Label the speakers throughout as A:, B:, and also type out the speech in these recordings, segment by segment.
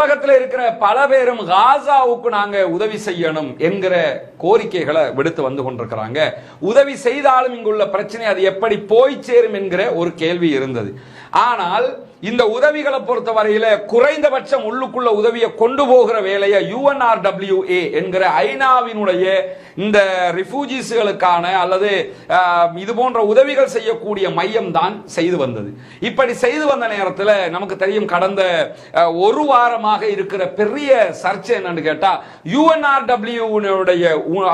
A: உலகத்தில் இருக்கிற பல பேரும் காசாவுக்கு நாங்க உதவி செய்யணும் என்கிற கோரிக்கைகளை விடுத்து வந்து கொண்டிருக்கிறாங்க. உதவி செய்தாலும் இங்குள்ள பிரச்சனை அது எப்படி போய் சேரும் என்கிற ஒரு கேள்வி இருந்தது. ஆனால் இந்த உதவிகளை பொறுத்த வரையில குறைந்தபட்சம் உள்ளுக்குள்ள உதவியை கொண்டு போகிற வேலையை யூஎன்ஆர்டபிள்யூஏ என்கிற ஐநாவினுடைய இந்த ரிஃப்யூஜிஸ்களுக்கான அல்லது இது போன்ற உதவிகள் செய்யக்கூடிய மையம் தான் செய்து வந்தது. இப்படி செய்து வந்த நேரத்தில் நமக்கு தெரியும் கடந்த ஒரு வாரமாக இருக்கிற பெரிய சர்ச்சை என்னன்னு கேட்டா யுஎன்ஆர்டபிள்யூடைய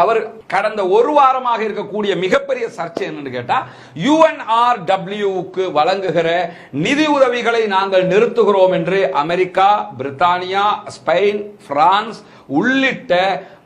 A: அவர் கடந்த ஒரு வாரமாக இருக்கக்கூடிய மிகப்பெரிய சர்ச்சை என்னன்னு கேட்டா யுஎன்ஆர்டபிள்யூக்கு வழங்குகிற நிதி உதவிகள் நாங்கள் நிறுத்துகிறோம் என்று அமெரிக்கா பிரித்தானியா ஸ்பெயின் பிரான்ஸ் உள்ளிட்ட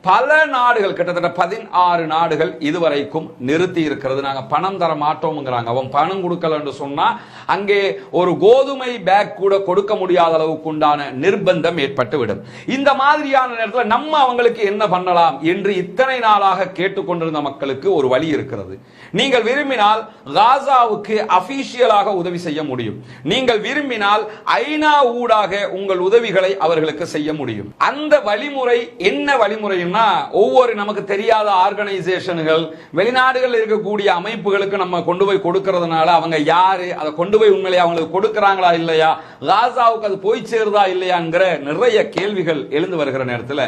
A: பல நாடுகள் கிட்டத்தட்ட பதினாறு நாடுகள் இதுவரைக்கும் நிறுத்தி இருக்கிறது. நாங்கள் பணம் தர மாட்டோம்ங்கிறாங்க. அவன் பணம் கொடுக்கல என்று சொன்னா அங்கே ஒரு கோதுமை பேக் கூட கொடுக்க முடியாத அளவுக்கு உண்டான நிர்பந்தம் ஏற்பட்டு விடும் இந்த மாதிரியான நேரத்தில் நம்ம அவங்களுக்கு என்ன பண்ணலாம் என்று இத்தனை நாளாக கேட்டுக்கொண்டிருந்த மக்களுக்கு ஒரு வழி இருக்கிறது. நீங்கள் விரும்பினால் காசாவுக்கு அபிஷியலாக உதவி செய்ய முடியும். நீங்கள் விரும்பினால் ஐநா ஊடாக உங்கள் உதவிகளை அவர்களுக்கு செய்ய முடியும். அந்த வழிமுறை என்ன வழிமுறைன்னா ஒவ்வொரு நமக்கு தெரியாத ஆர்கனைசேஷன்கள் வெளிநாடுகள் இருக்கக்கூடிய அமைப்புகளுக்கு நம்ம கொண்டு போய் கொடுக்கறதுனால அவங்க யாரு அதை கொண்டு போய் உண்மையிலேயே அவங்களுக்கு கொடுக்கறாங்களா இல்லையா காசாவுக்கு அது போய் சேருதா இல்லையாங்கிற நிறைய கேள்விகள் எழுந்து வருகிற நேரத்தில்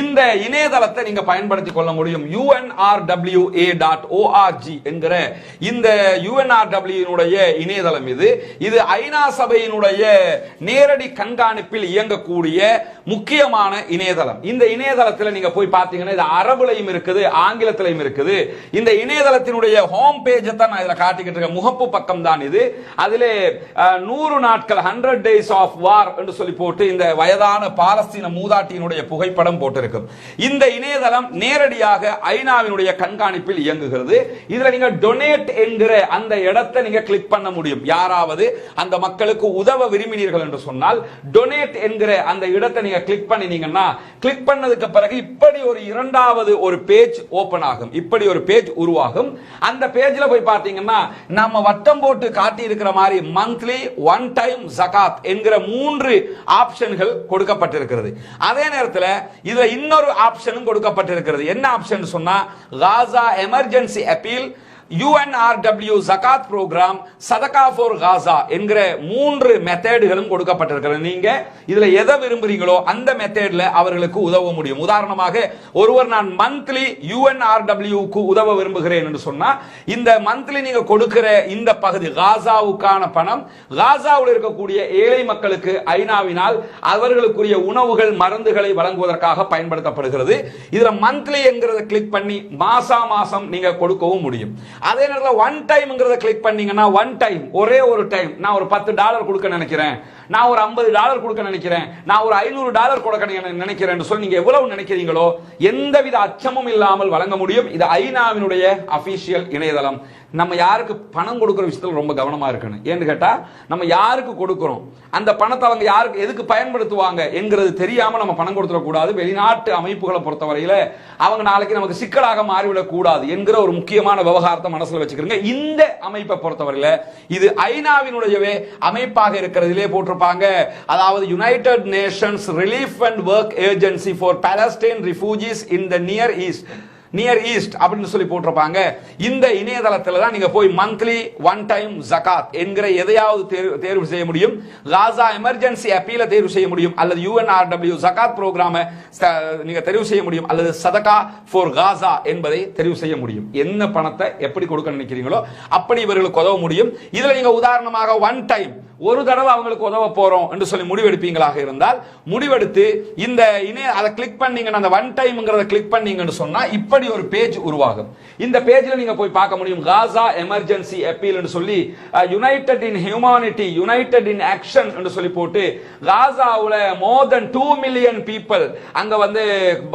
A: இந்த இணையதளத்தை நீங்க பயன்படுத்தி கொள்ள முடியும். யூஎன்ஆர்டபிள்யூஏ டாட் ஓஆர்ஜி என்கிற இந்த யூஎன்ஆர்டபிள்யூனுடைய இணையதளம் இது. இது ஐநா சபையினுடைய நேரடி கண்காணிப்பில் இயங்கக்கூடிய முக்கியமான இணையதளம். இந்த இணையதளத்தில் நீங்க போய் பார்த்தீங்கன்னா இது அரபுலையும் இருக்குது ஆங்கிலத்திலையும் இருக்குது. இந்த இணையதளத்தினுடைய ஹோம் பேஜை தான் நான் இதில் காட்டிக்கிட்டு இருக்கேன். முகப்பு பக்கம் தான் இது. அதிலே நூறு நாட்கள் ஹண்ட்ரட் டேஸ் ஆஃப் வார் என்று சொல்லி போட்டு இந்த வயதான பாலஸ்தீன மூதாட்டியினுடைய புகைப்படம் போட்டிருக்கும். இந்த இணையதளம் நேரடியாக ஐநாவினுடைய கண்காணிப்பில் இயங்குகிறது. இதுல நீங்க டொனேட் என்கிற அந்த இடத்தை நீங்க கிளிக் பண்ண முடியும். யாராவது அந்த மக்களுக்கு உதவ விரும்பினீர்கள் என்று சொன்னால் டொனேட் என்கிற அந்த இடத்தை நீங்க கிளிக் பண்ணினீங்கன்னா கிளிக் பண்ணதுக்கு பிறகு இப்படி ஒரு இரண்டாவது ஒரு பேஜ் ஓபன் ஆகும். இப்படி ஒரு பேஜ் உருவாகும். அந்த பேஜ்ல போய் பார்த்தீங்கன்னா நம்ம வட்டம் போட்டு காட்டி இருக்கிற மாதிரி மந்த்லி ஒன் டைம் ஜகாத் என்கிற மூன்று ஆப்ஷன்கள் கொடுக்கப்பட்டிருக்கிறது. அதே நேரத்தில் இதுல இன்னொரு ஆப்ஷனும் கொடுக்கப்பட்டிருக்கிறது. என்ன ஆப்ஷன் சொன்னா காசா எமர்ஜென்சி அப்பீல் யூஎன்ஆர்டபிள்யூ ஜகாத் ப்ரோக்ராம் சதகா ஃபோர் காசா என்கிற மூன்று மெத்தேடுகளும் கொடுக்கப்பட்டிருக்கிறது. நீங்க இதுல எதை விரும்புறீங்களோ அந்த மெத்தேட்ல அவர்களுக்கு உதவ முடியும். உதாரணமாக ஒருவர் நான் மந்த்லி யூஎன்ஆர்டபிள்யூக்கு உதவ விரும்புகிறேன் என்று சொன்னா இந்த மந்த்லி நீங்க கொடுக்கிற இந்த பகுதி காசாவுக்கான பணம் காசாவில் இருக்கக்கூடிய ஏழை மக்களுக்கு ஐநாவினால் அவர்களுக்குரிய உணவுகள் மருந்துகளை வழங்குவதற்காக பயன்படுத்தப்படுகிறது. இதுல மந்த்லி என்கிறத கிளிக் பண்ணி மாசா மாசம் நீங்க கொடுக்கவும் முடியும். அதே நேரத்தில் ஒன் டைம்ங்கிறத கிளிக் பண்ணீங்கன்னா ஒன் டைம் ஒரே ஒரு டைம் நான் ஒரு பத்து டாலர் கொடுக்க நினைக்கிறேன். நான் ஒரு ஐம்பது டாலர் கொடுக்க நினைக்கிறேன். நான் ஒரு ஐநூறு டாலர் கொடுக்க நினைக்கிறேன் சொல்லி நீங்க எவ்வளவு நினைக்கிறீங்களோ எந்தவித அச்சமும் இல்லாமல் வழங்க முடியும். இது ஐநாவினுடைய அபிஷியல் இணையதளம். நம்ம யாருக்கு பணம் கொடுக்குற விஷயத்தில் ரொம்ப கவனமாக இருக்கணும். ஏன்னு கேட்டால் நம்ம யாருக்கு கொடுக்குறோம்? அந்த பணத்தை அவங்க யாருக்கு எதுக்கு பயன்படுத்துவாங்க என்கிறது தெரியாமல் நம்ம பணம் கொடுத்துடக்கூடாது வெளிநாட்டு அமைப்புகளை பொறுத்தவரையில் அவங்க நாளைக்கு நமக்கு சிக்கலாக மாறிவிடக்கூடாது என்கிற ஒரு முக்கியமான விவகாரத்தை மனசில் வச்சுக்கிறோங்க இந்த அமைப்பை பொறுத்தவரையில் இது ஐநாவினுடையவே அமைப்பாக இருக்கிறதுலே போட்டிருப்பாங்க. அதாவது United Nations relief and work agency for Palestine refugees in the near east near east அப்படின்னு சொல்லி போட்டிருப்பாங்க. இந்த இணையதளத்தில் தான் நீங்க போய் மந்த்லி ஒன் டைம் ஜகாத் என்கிற எதையாவது தேர்வு தேர்வு செய்ய முடியும். காசா எமர்ஜென்சி அப்பீல தேர்வு செய்ய முடியும். அல்லது யூஎன்ஆர்டபிள்யூ ஜகாத் ப்ரோக்ராமை நீங்க தெரிவு செய்ய முடியும். அல்லது சதகா ஃபார் காசா என்பதை தெரிவு செய்ய முடியும். என்ன பணத்தை எப்படி கொடுக்க நினைக்கிறீங்களோ அப்படி இவர்களுக்கு உதவ முடியும். இதுல நீங்க உதாரணமாக ஒன் டைம் ஒரு தடவை அவங்களுக்கு உதவ போறோம் என்று சொல்லி முடிவெடுப்பீங்களாக இருந்தால் முடிவெடுத்து இந்த இணைய அதை கிளிக் பண்ணீங்கன்னா அந்த ஒன் டைம்ங்கிறத கிளிக் பண்ணீங்கன்னு சொன்னா இப்படி ஒரு பேஜ் உருவாகும். இந்த பேஜ்ல நீங்க போய் பார்க்க முடியும். காசா எமர்ஜென்சி அப்பீல் சொல்லி united in humanity united in action என்று சொல்லி போட்டு காசாவுல more then two million people அங்க வந்து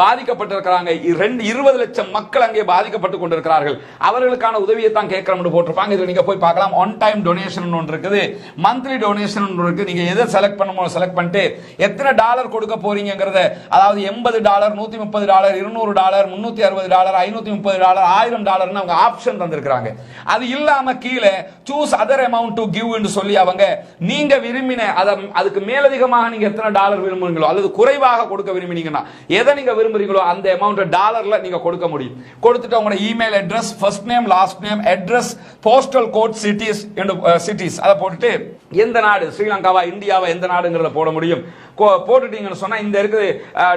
A: பாதிக்கப்பட்டிருக்கிறாங்க. ரெண்டு இருபது லட்சம் மக்கள் அங்கே பாதிக்கப்பட்டு கொண்டிருக்கிறார்கள். அவர்களுக்கான உதவியை தான் கேட்கிறோம்னு போட்டிருப்பாங்க. இதுல நீங்க போய் பார்க்கலாம். ஒன் டைம் டொனேஷன் ஒன்று இருக்குது. மந்த்லி டொனேஷன் இருக்கு நீங்க எதை செலக்ட் பண்ணமோ செலக்ட் பண்ணிட்டு எத்தனை டாலர் கொடுக்க போறீங்கிறத அதாவது எண்பது டாலர் நூத்தி முப்பது டாலர் இருநூறு டாலர் முன்னூத்தி அறுபது டாலர் ஐநூத்தி முப்பது டாலர் ஆயிரம் டாலர்னு அவங்க ஆப்ஷன் தந்திருக்காங்க அது இல்லாம கீழே choose other amount to give என்று சொல்லி அவங்க நீங்க விரும்பின அதை அதுக்கு மேலதிகமாக நீங்க எத்தனை டாலர் விரும்புறீங்களோ அல்லது குறைவாக கொடுக்க விரும்பினீங்கன்னா எதை நீங்க விரும்புறீங்களோ அந்த அமௌண்ட் டாலர்ல நீங்க கொடுக்க முடியும். கொடுத்துட்டு உங்களோட email address first name last name address postal code cities cities அதை போட்டுட்டு எந்த நாடு? ஸ்ரீலங்காவா இந்தியாவா எந்த நாடுங்கிறத போட முடியும். போட்டுட்டீங்கன்னு சொன்னா இந்த இருக்குது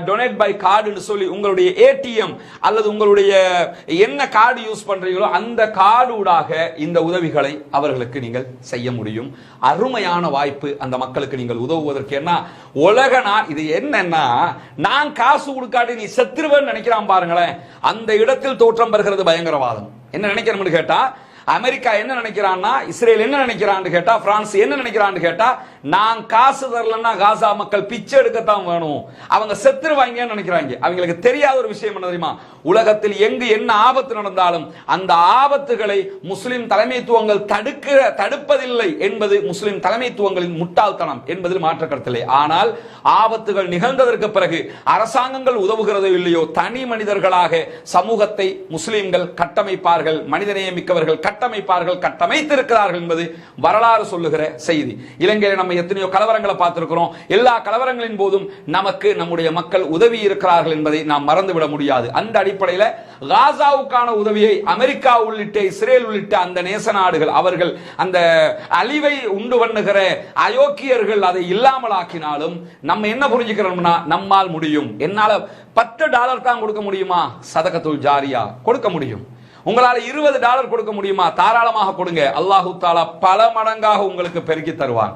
A: டொனேட் பை கார்டுன்னு சொல்லி உங்களுடைய ஏடிஎம் அல்லது உங்களுடைய என்ன கார்டு யூஸ் பண்றீங்களோ அந்த கார்டு ஊடாக இந்த உதவிகளை அவர்களுக்கு நீங்கள் செய்ய முடியும். அருமையான வாய்ப்பு அந்த மக்களுக்கு நீங்கள் உதவுவதற்கு. என்ன உலக இது என்னன்னா நான் காசு கொடுக்காட்டி நீ செத்துருவேன்னு நினைக்கிறான் பாருங்களேன். அந்த இடத்தில் தோற்றம் பெறுகிறது பயங்கரவாதம். என்ன நினைக்கிறோம்னு கேட்டா அமெரிக்கா என்ன நினைக்கிறான்னா இஸ்ரேல் என்ன நினைக்கிறான்னு கேட்டா பிரான்ஸ் என்ன நினைக்கிறான்னு கேட்டா நான் காசு தரலன்னா காசா மக்கள் பிச்சை எடுக்கத்தான் வேணும். அவங்க செத்துருவாங்கன்னு நினைக்கிறாங்க. அவங்களுக்கு தெரியாத ஒரு விஷயம் என்ன தெரியுமா? உலகத்தில் எங்கு என்ன ஆபத்து நடந்தாலும் அந்த ஆபத்துகளை முஸ்லிம் தலைமைத்துவங்கள் தடுக்க தடுப்பதில்லை என்பது முஸ்லிம் தலைமைத்துவங்களின் முட்டாள்தனம் என்பதில் மாற்ற கருத்தில்லை ஆனால் ஆபத்துகள் நிகழ்ந்ததற்கு பிறகு அரசாங்கங்கள் உதவுகிறதோ இல்லையோ தனி மனிதர்களாக சமூகத்தை முஸ்லிம்கள் கட்டமைப்பார்கள் மனிதநேயமிக்கவர்கள் கட்டமைப்பார்கள் கட்டமைத்திருக்கிறார்கள் என்பது வரலாறு சொல்லுகிற செய்தி. இலங்கையில் நம்ம எத்தனையோ கலவரங்களை பார்த்திருக்கிறோம். எல்லா கலவரங்களின் போதும் நமக்கு நம்முடைய மக்கள் உதவி இருக்கிறார்கள் என்பதை நாம் மறந்துவிட முடியாது. அந்த அடிப்படையில் காசாவுக்கான உதவியை அமெரிக்கா உள்ளிட்ட இஸ்ரேல் உள்ளிட்ட அந்த நேச நாடுகள் அவர்கள் அந்த அழிவை உண்டு பண்ணுகிற அயோக்கியர்கள் அதை இல்லாமல் ஆக்கினாலும் நம்ம என்ன புரிஞ்சுக்கிறோம்னா நம்மால் முடியும். என்னால பத்து டாலர் தான் கொடுக்க முடியுமா? சதகத்துல் ஜாரியா கொடுக்க முடியும். உங்களால இருபது டாலர் கொடுக்க முடியுமா? தாராளமாக கொடுங்க. அல்லாஹு தாலா பல மடங்காக உங்களுக்கு பெருக்கி தருவான்.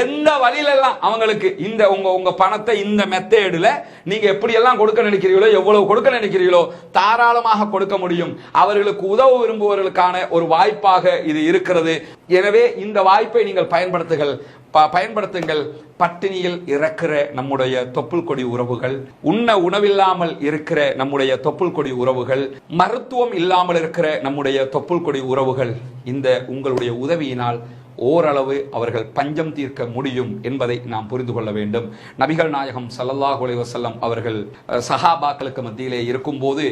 A: எந்த வழியில எல்லாம் அவங்களுக்கு இந்த உங்க உங்க பணத்தை இந்த மெத்தேடுல நீங்க எப்படி எல்லாம் கொடுக்க நினைக்கிறீங்களோ எவ்வளவு கொடுக்க நினைக்கிறீங்களோ தாராளமாக கொடுக்க முடியும். அவர்களுக்கு உதவ விரும்புவர்களுக்கான ஒரு வாய்ப்பாக இது இருக்கிறது. எனவே இந்த வாய்ப்பை நீங்கள் பயன்படுத்துங்கள். ப- பயன்படுத்துங்கள். பட்டினியில் இறக்கிற நம்முடைய தொப்புள் கொடி உறவுகள் உண்ண உணவில்லாமல் இருக்கிற நம்முடைய தொப்புள் கொடி உறவுகள் மருத்துவம் இல்லாமல் இருக்கிற நம்முடைய தொப்புள் கொடி உறவுகள் இந்த உங்களுடைய உதவியினால் ஓரளவு அவர்கள் பஞ்சம் தீர்க்க முடியும் என்பதை நாம் புரிந்து கொள்ள வேண்டும். நபிகள் நாயகம் ஸல்லல்லாஹு அலைஹி அவர்கள் அஹ், சஹாபாக்களுக்கு மத்தியிலே இருக்கும்போது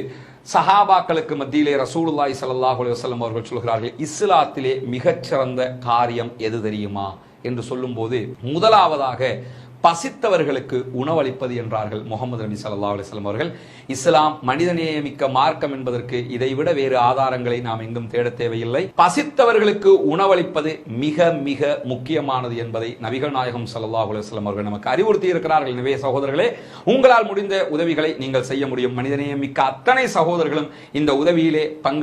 A: சஹாபாக்களுக்கு மத்தியிலே ரசூலுல்லாய் சல்லாஹ் அலைஹி அவர்கள் சொல்கிறார்கள் இஸ்லாத்திலே மிகச்சிறந்த காரியம் எது தெரியுமா? என்று சொல்லும்போது முதலாவதாக பசித்தவர்களுக்கு உணவளிப்பது என்றார்கள் முகமது நபி சல்லா அலிஸ்லாம் அவர்கள். இஸ்லாம் மனிதநேயமிக்க மார்க்கம் என்பதற்கு இதைவிட வேறு ஆதாரங்களை நாம் எங்கும் தேட தேவையில்லை. பசித்தவர்களுக்கு உணவளிப்பது மிக மிக முக்கியமானது என்பதை நபிகள் நாயகம் சல்லா அலுவலாம் அவர்கள் நமக்கு அறிவுறுத்தி இருக்கிறார்கள் எனவே சகோதரர்களே உங்களால் முடிந்த உதவிகளை நீங்கள் செய்ய முடியும். மனிதநேயமிக்க அத்தனை சகோதரர்களும் இந்த உதவியிலே பங்கு